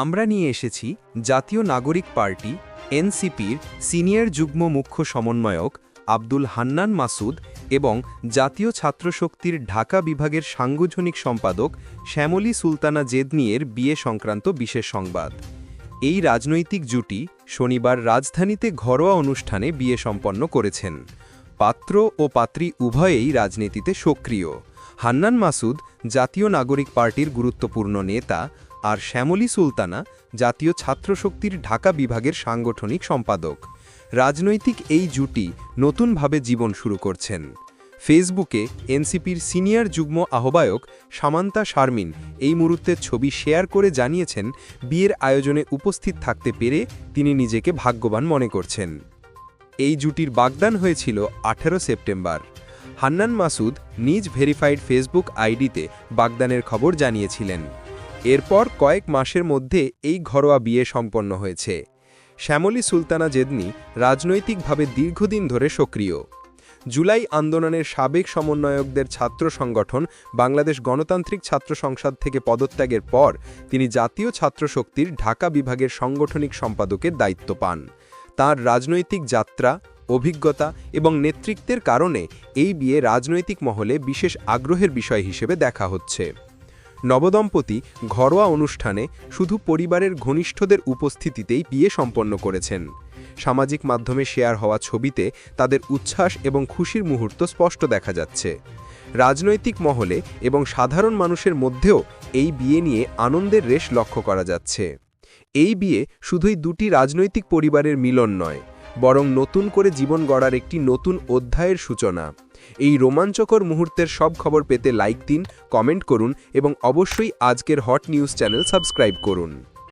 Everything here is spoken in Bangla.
আমরা নিয়ে এসেছি জাতীয় নাগরিক পার্টি, এনসিপির সিনিয়র যুগ্ম মুখ্য সমন্বয়ক আব্দুল হান্নান মাসুদ এবং জাতীয় ছাত্রশক্তির ঢাকা বিভাগের সাংগঠনিক সম্পাদক শ্যামলী সুলতানা জেদনিয়ের বিয়ে সংক্রান্ত বিশেষ সংবাদ। এই রাজনৈতিক জুটি শনিবার রাজধানীতে ঘরোয়া অনুষ্ঠানে বিয়ে সম্পন্ন করেছেন। পাত্র ও পাত্রী উভয়েই রাজনীতিতে সক্রিয়। হান্নান মাসুদ জাতীয় নাগরিক পার্টির গুরুত্বপূর্ণ নেতা আর শ্যামলী সুলতানা জাতীয় ছাত্রশক্তির ঢাকা বিভাগের সাংগঠনিক সম্পাদক। রাজনৈতিক এই জুটি নতুনভাবে জীবন শুরু করছেন। ফেসবুকে এনসিপির সিনিয়র যুগ্ম আহ্বায়ক সামান্তা শারমিন এই মুহূর্তের ছবি শেয়ার করে জানিয়েছেন, বিয়ের আয়োজনে উপস্থিত থাকতে পেরে তিনি নিজেকে ভাগ্যবান মনে করছেন। এই জুটির বাগদান হয়েছিল আঠেরো সেপ্টেম্বর। হান্নান মাসুদ নিজ ভেরিফাইড ফেসবুক আইডিতে বাগদানের খবর জানিয়েছিলেন। এরপর কয়েক মাসের মধ্যে এই ঘরোয়া বিয়ে সম্পন্ন হয়েছে। শ্যামলী সুলতানা জেদনি রাজনৈতিকভাবে দীর্ঘদিন ধরে সক্রিয়। জুলাই আন্দোলনের সাবেক সমন্বয়কদের ছাত্র সংগঠন বাংলাদেশ গণতান্ত্রিক ছাত্র সংসদ থেকে পদত্যাগের পর তিনি জাতীয় ছাত্রশক্তির ঢাকা বিভাগের সাংগঠনিক সম্পাদকের দায়িত্ব পান। তার রাজনৈতিক যাত্রা, অভিজ্ঞতা এবং নেতৃত্বের কারণে এই বিয়ে রাজনৈতিক মহলে বিশেষ আগ্রহের বিষয় হিসেবে দেখা হচ্ছে। নবদম্পতি ঘরোয়া অনুষ্ঠানে শুধু পরিবারের ঘনিষ্ঠদের উপস্থিতিতেই বিয়ে সম্পন্ন করেছেন। সামাজিক মাধ্যমে শেয়ার হওয়া ছবিতে তাদের উচ্ছ্বাস এবং খুশির মুহূর্ত স্পষ্ট দেখা যাচ্ছে। রাজনৈতিক মহলে এবং সাধারণ মানুষের মধ্যেও এই বিয়ে নিয়ে আনন্দের রেশ লক্ষ্য করা যাচ্ছে। এই বিয়ে শুধুই দুটি রাজনৈতিক পরিবারের মিলন নয়, বরং নতুন করে জীবন গড়ার একটি নতুন অধ্যায়ের সূচনা। এই রোমাঞ্চকর মুহূর্তের সব খবর পেতে লাইক দিন কমেন্ট করুন এবং অবশ্যই আজকের হট নিউজ চ্যানেল সাবস্ক্রাইব করুন।